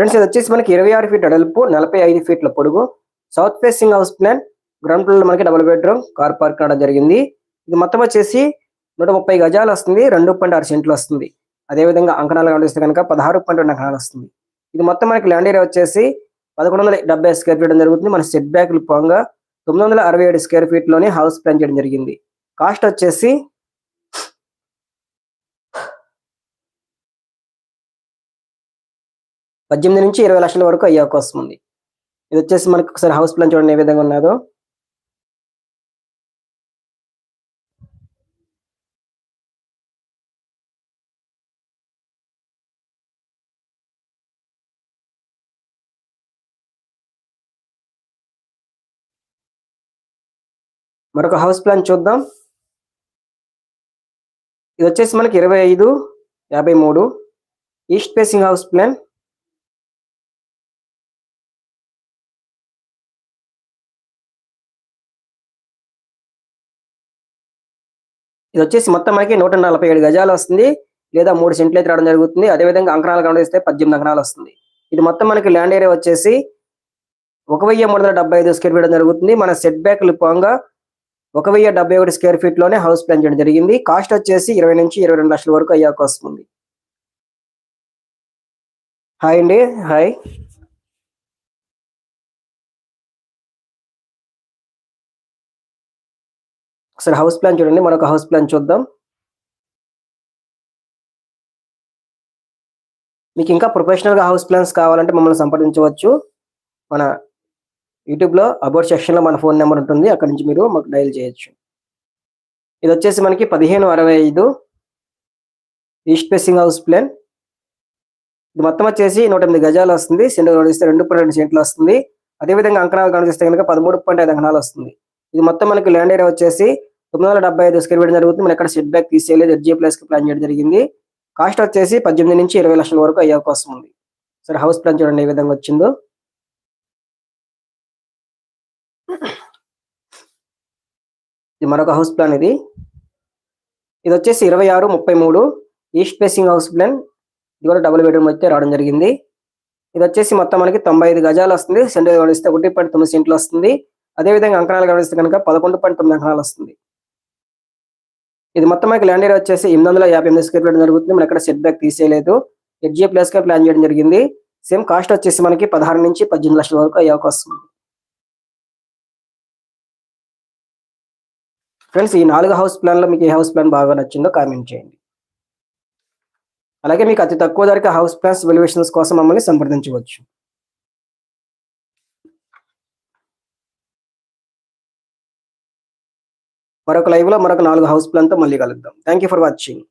Friends ఇది వచ్చేసి మనకి ఇరవై ఆరు ఫీట్ అడల్పు నలభై ఐదు ఫీట్ల పొడుగు. South facing house plan ground floor మనకి డబుల్ బెడ్రూమ్ కార్ పార్క్ రావడం జరిగింది. ఇది మొత్తం వచ్చేసి నూట ముప్పై గజాలు వస్తుంది రెండు పాయింట్ ఆరు సెంట్లు వస్తుంది. అదేవిధంగా అంకణాలు కనిపిస్తే కనుక పదహారు పాయింట్ రెండు అంకణాలు వస్తుంది. ఇది మొత్తం మనకి ల్యాండ్ ఏరియా వచ్చేసి పదకొండు వందల డెబ్బై స్క్వేర్ ఫీట్ జరుగుతుంది. మన సెట్ బ్యాక్లు పోగా తొమ్మిది వందల అరవై ఏడు స్క్వేర్ ఫీట్లోనే హౌస్ ప్లాన్ చేయడం జరిగింది. కాస్ట్ వచ్చేసి పద్దెనిమిది నుంచి ఇరవై లక్షల వరకు అయ్యే అవకాశం ఉంది. ఇది వచ్చేసి మనకు ఒకసారి హౌస్ ప్లాన్ చూడండి ఏ విధంగా ఉన్నదో. మరొక హౌస్ ప్లాన్ చూద్దాం. ఇది వచ్చేసి మనకి ఇరవై ఐదు యాభై మూడు. ఈస్ట్ ఫేసింగ్ హౌస్ ప్లాన్ ఇది వచ్చేసి మొత్తం మనకి నూట నలభై ఏడు గజాలు వస్తుంది. లేదా మూడు సెంట్లు అయితే రావడం జరుగుతుంది. అదేవిధంగా అంకణాలు గమనిస్తే పద్దెనిమిది అంకణాలు వస్తుంది. ఇది మొత్తం మనకి ల్యాండ్ ఏరియా వచ్చేసి ఒక వెయ్యి మూడు వందల డెబ్బై ఐదు స్క్వేర్ ఫీట్ జరుగుతుంది. మన సెట్ బ్యాక్లు పోగా ఒక వెయ్యి డెబ్బై ఒకటి స్క్వేర్ ఫీట్లోనే హౌస్ ప్లాన్ చేయడం జరిగింది. కాస్ట్ వచ్చేసి ఇరవై నుంచి ఇరవై రెండు లక్షల వరకు అయ్యే వస్తుంది. హాయ్ అండి. హాయ్. ఒకసారి హౌస్ ప్లాన్ చూడండి మరొక హౌస్ ప్లాన్ చూద్దాం. మీకు ఇంకా ప్రొఫెషనల్గా హౌస్ ప్లాన్స్ కావాలంటే మమ్మల్ని సంప్రదించవచ్చు. మన యూట్యూబ్లో అబౌట్ సెక్షన్లో మన ఫోన్ నెంబర్ ఉంటుంది అక్కడ నుంచి మీరు మాకు డైల్ చేయొచ్చు. ఇది వచ్చేసి మనకి పదిహేను అరవై ఐదు ఈస్ట్ ఫేసింగ్ హౌస్ ప్లాన్ ఇది మొత్తం వచ్చేసి నూట ఎనిమిది గజాలు వస్తుంది సెంటర్ గమనిస్తే రెండు పాయింట్ రెండు సెంట్లు వస్తుంది. అదేవిధంగా అంకణాలు కనిపిస్తే కనుక పదమూడు పాయింట్ ఐదు అంకణాలు వస్తుంది. ఇది మొత్తం మనకి ల్యాండ్ ఏరియా వచ్చేసి తొమ్మిది వందల డెబ్బై ఐదు స్క్వేర్ వేయడం జరుగుతుంది. మనం ఎక్కడ సెట్ బ్యాక్ తీసేయలేదు. ఎడ్జే ప్లేస్కి ప్లాన్ చేయడం జరిగింది. కాస్ట్ వచ్చేసి పద్దెనిమిది నుంచి ఇరవై లక్షల వరకు అయ్యే అవకాశం ఉంది. సరే హౌస్ ప్లాన్ చూడండి ఏ విధంగా వచ్చిందో. ఇది మరొక హౌస్ ప్లాన్ ఇది. ఇది వచ్చేసి ఇరవై ఆరు ముప్పై మూడు. ఈస్ట్ ఫేసింగ్ హౌస్ ప్లాన్ ఇది కూడా డబుల్ బెడ్రూమ్ అయితే రావడం జరిగింది. ఇది వచ్చేసి మొత్తం మనకి తొంభై ఐదు గజాలు వస్తుంది. సెంటర్ గమనిస్తే ఒకటి పాయింట్ తొమ్మిది సెంట్లు వస్తుంది. అదేవిధంగా అంకణాలు గమనిస్తే కనుక పదకొండు పాయింట్ తొమ్మిది అంకణాలు వస్తుంది. ఇది మొత్తం మనకి ల్యాండ్ ఏరియా వచ్చేసి ఎనిమిది వందల యాభై ఎనిమిది స్క్వేర్ ఫీట్ జరుగుతుంది. మనం ఎక్కడ సెట్ బ్యాక్ తీసేయలేదు హెచ్జీ ప్లస్గా ప్లాన్ చేయడం జరిగింది. సేమ్ కాస్ట్ వచ్చేసి మనకి పదహారు నుంచి పద్దెనిమిది లక్షల వరకు అయ్యే అవకాశం ఉంది. ఫ్రెండ్స్ ఈ నాలుగు హౌస్ ప్లాన్లో మీకు ఏ హౌస్ ప్లాన్ బాగా నచ్చిందో కామెంట్ చేయండి. అలాగే మీకు అతి తక్కువ ధరకే హౌస్ ప్లాన్స్ వెల్యువేషన్స్ కోసం మమ్మల్ని సంప్రదించవచ్చు. మరొక లైవ్లో మరొక నాలుగు హౌస్ ప్లాన్తో మళ్ళీ కలుద్దాం. Thank you for watching